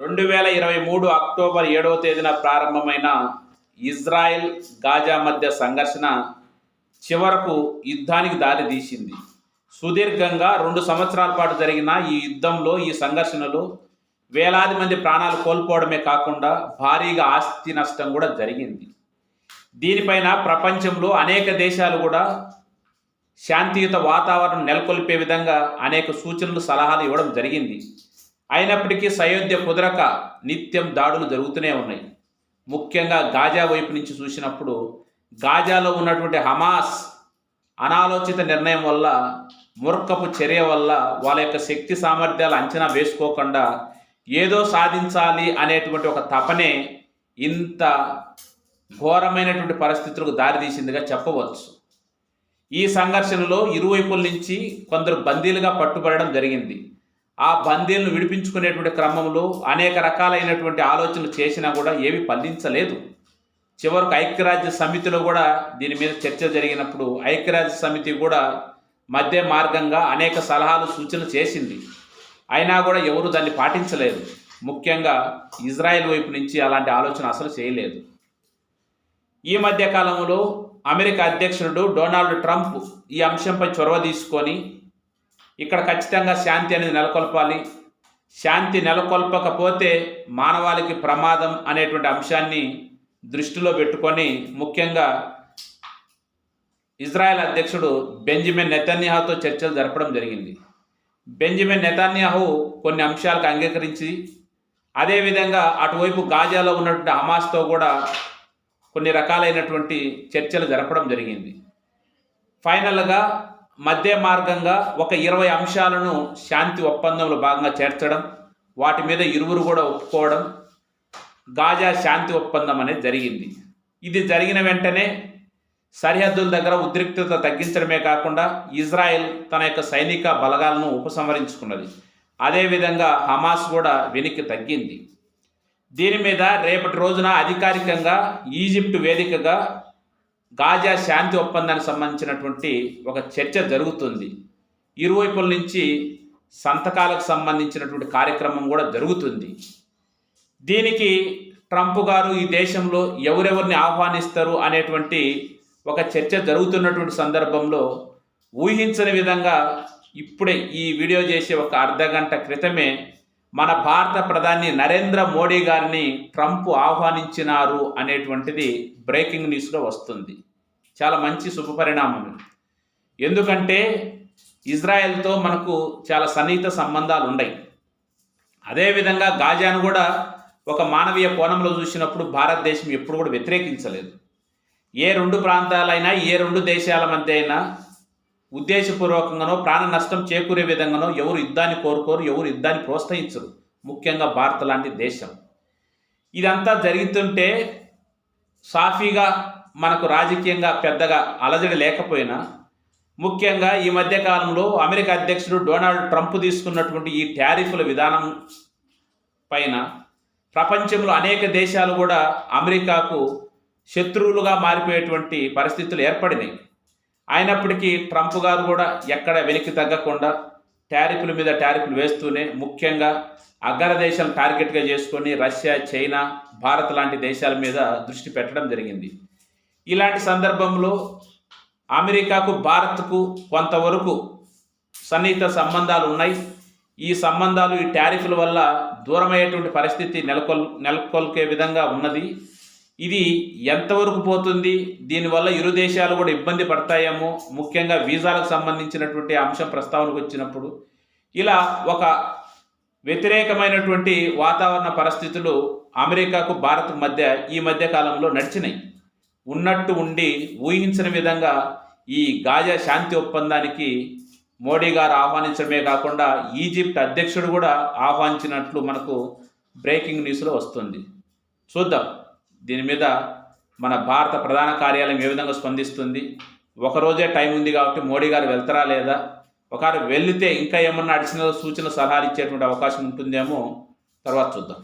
రెండు వేల ఇరవై మూడు అక్టోబర్ ఏడవ తేదీన ప్రారంభమైన ఇజ్రాయెల్ గాజా మధ్య సంఘర్షణ చివరకు యుద్ధానికి దారి తీసింది. సుదీర్ఘంగా రెండు సంవత్సరాల పాటు జరిగిన ఈ యుద్ధంలో ఈ సంఘర్షణలో వేలాది మంది ప్రాణాలు కోల్పోవడమే కాకుండా భారీగా ఆస్తి నష్టం కూడా జరిగింది. దీనిపైన ప్రపంచంలో అనేక దేశాలు కూడా శాంతియుత వాతావరణం నెలకొల్పే విధంగా అనేక సూచనలు సలహాలు ఇవ్వడం జరిగింది. అయినప్పటికీ సయోధ్య కుదరక నిత్యం దాడులు జరుగుతూనే ఉన్నాయి. ముఖ్యంగా గాజా వైపు నుంచి చూసినప్పుడు గాజాలో ఉన్నటువంటి హమాస్ అనాలోచిత నిర్ణయం వల్ల మూర్ఖపు చర్య వల్ల వాళ్ళ యొక్క శక్తి సామర్థ్యాలు అంచనా వేసుకోకుండా ఏదో సాధించాలి అనేటువంటి ఒక తపనే ఇంత ఘోరమైనటువంటి పరిస్థితులకు దారితీసిందిగా చెప్పవచ్చు. ఈ సంఘర్షణలో ఇరువైపుల నుంచి కొందరు బందీలుగా పట్టుబడడం జరిగింది. ఆ బందీలను విడిపించుకునేటువంటి క్రమంలో అనేక రకాలైనటువంటి ఆలోచనలు చేసినా కూడా ఏవి ఫలించలేదు. చివరకు ఐక్యరాజ్య సమితిలో కూడా దీని మీద చర్చ జరిగినప్పుడు ఐక్యరాజ్య సమితి కూడా మధ్య మార్గంగా అనేక సలహాలు సూచనలు చేసింది. అయినా కూడా ఎవరు దాన్ని పాటించలేదు. ముఖ్యంగా ఇజ్రాయెల్ వైపు నుంచి అలాంటి ఆలోచన అసలు చేయలేదు. ఈ మధ్య కాలంలో అమెరికా అధ్యక్షుడు డొనాల్డ్ ట్రంప్ ఈ అంశంపై చొరవ తీసుకొని ఇక్కడ ఖచ్చితంగా శాంతి అనేది నెలకొల్పాలి. శాంతి నెలకొల్పకపోతే మానవాళికి ప్రమాదం అనేటువంటి అంశాన్ని దృష్టిలో పెట్టుకొని ముఖ్యంగా ఇజ్రాయెల్ అధ్యక్షుడు బెంజమిన్ నెతన్యాహుతో చర్చలు జరపడం జరిగింది. బెంజమిన్ నెతన్యాహు కొన్ని అంశాలకు అంగీకరించి అదేవిధంగా అటువైపు గాజాలో ఉన్నటువంటి హమాస్తో కూడా కొన్ని రకాలైనటువంటి చర్చలు జరపడం జరిగింది. ఫైనల్గా మధ్య మార్గంగా ఒక ఇరవై అంశాలను శాంతి ఒప్పందంలో భాగంగా చేర్చడం వాటి మీద ఇరువురు కూడా ఒప్పుకోవడం గాజా శాంతి ఒప్పందం అనేది జరిగింది. ఇది జరిగిన వెంటనే సరిహద్దుల దగ్గర ఉద్రిక్తత తగ్గించడమే కాకుండా ఇజ్రాయెల్ తన యొక్క సైనిక బలగాలను ఉపసంహరించుకున్నది. అదేవిధంగా హమాస్ కూడా వెనక్కి తగ్గింది. దీని మీద రేపటి రోజున అధికారికంగా ఈజిప్ట్ వేదికగా గాజా శాంతి ఒప్పందానికి సంబంధించినటువంటి ఒక చర్చ జరుగుతుంది. ఇరువైపుల నుంచి సంతకాలకు సంబంధించినటువంటి కార్యక్రమం కూడా జరుగుతుంది. దీనికి ట్రంప్ గారు ఈ దేశంలో ఎవరెవరిని ఆహ్వానిస్తారు అనేటువంటి ఒక చర్చ జరుగుతున్నటువంటి సందర్భంలో ఊహించని విధంగా ఇప్పుడే ఈ వీడియో చేసే ఒక అర్ధ గంట క్రితమే మన భారత ప్రధాని నరేంద్ర మోడీ గారిని ట్రంప్ ఆహ్వానించినారు అనేటువంటిది బ్రేకింగ్ న్యూస్లో వస్తుంది. చాలా మంచి శుభపరిణామం ఎందుకంటే ఇజ్రాయెల్తో మనకు చాలా సన్నిహిత సంబంధాలు ఉన్నాయి. అదేవిధంగా గాజాను కూడా ఒక మానవీయ కోణంలో చూసినప్పుడు భారతదేశం ఎప్పుడు కూడా వ్యతిరేకించలేదు. ఏ రెండు ప్రాంతాలైనా ఏ రెండు దేశాల మధ్య అయినా ఉద్దేశపూర్వకంగానో ప్రాణ నష్టం చేకూరే విధంగానో ఎవరు యుద్ధాన్ని కోరుకోరు ఎవరు యుద్ధాన్ని ప్రోత్సహించరు. ముఖ్యంగా భారత్ లాంటి దేశం. ఇదంతా జరుగుతుంటే సాఫీగా మనకు రాజకీయంగా పెద్దగా అలజడి లేకపోయినా ముఖ్యంగా ఈ మధ్య కాలంలో అమెరికా అధ్యక్షుడు డొనాల్డ్ ట్రంప్ తీసుకున్నటువంటి ఈ ట్యారిఫ్ల విధానం పైన ప్రపంచంలో అనేక దేశాలు కూడా అమెరికాకు శత్రువులుగా మారిపోయేటువంటి పరిస్థితులు ఏర్పడినాయి. అయినప్పటికీ ట్రంప్ గారు కూడా ఎక్కడ వెనక్కి తగ్గకుండా టారిఫ్ల మీద టారిఫ్లు వేస్తూనే ముఖ్యంగా అగ్రదేశం టార్గెట్గా చేసుకొని రష్యా చైనా భారత్ లాంటి దేశాల మీద దృష్టి పెట్టడం జరిగింది. ఇలాంటి సందర్భంలో అమెరికాకు భారత్కు కొంతవరకు సన్నిహిత సంబంధాలు ఉన్నాయి. ఈ సంబంధాలు ఈ టారిఫ్ల వల్ల దూరమయ్యేటువంటి పరిస్థితి నెలకొల్ నెలకొల్కే విధంగా ఉన్నది. ఇది ఎంతవరకు పోతుంది? దీనివల్ల ఇరు దేశాలు కూడా ఇబ్బంది పడతాయేమో? ముఖ్యంగా వీసాలకు సంబంధించినటువంటి అంశం ప్రస్తావనకు వచ్చినప్పుడు ఇలా ఒక వ్యతిరేకమైనటువంటి వాతావరణ పరిస్థితులు అమెరికాకు భారత్ మధ్య ఈ మధ్య కాలంలో నడిచినాయి. ఉన్నట్టు ఉండి ఊహించిన విధంగా ఈ గాజా శాంతి ఒప్పందానికి మోడీ గారు ఆహ్వానించడమే కాకుండా ఈజిప్ట్ అధ్యక్షుడు కూడా ఆహ్వానించినట్లు మనకు బ్రేకింగ్ న్యూస్లో వస్తుంది. చూద్దాం. దీని మీద మన భారత ప్రధాన కార్యాలయం ఏ విధంగా స్పందిస్తుంది? ఒకరోజే టైం ఉంది కాబట్టి మోడీ గారు వెళ్తారా లేదా? ఒకవేళ వెళితే ఇంకా ఏమన్నా అడిషనల్ సూచన సలహాలు ఇచ్చేటువంటి అవకాశం ఉంటుందేమో తర్వాత చూద్దాం.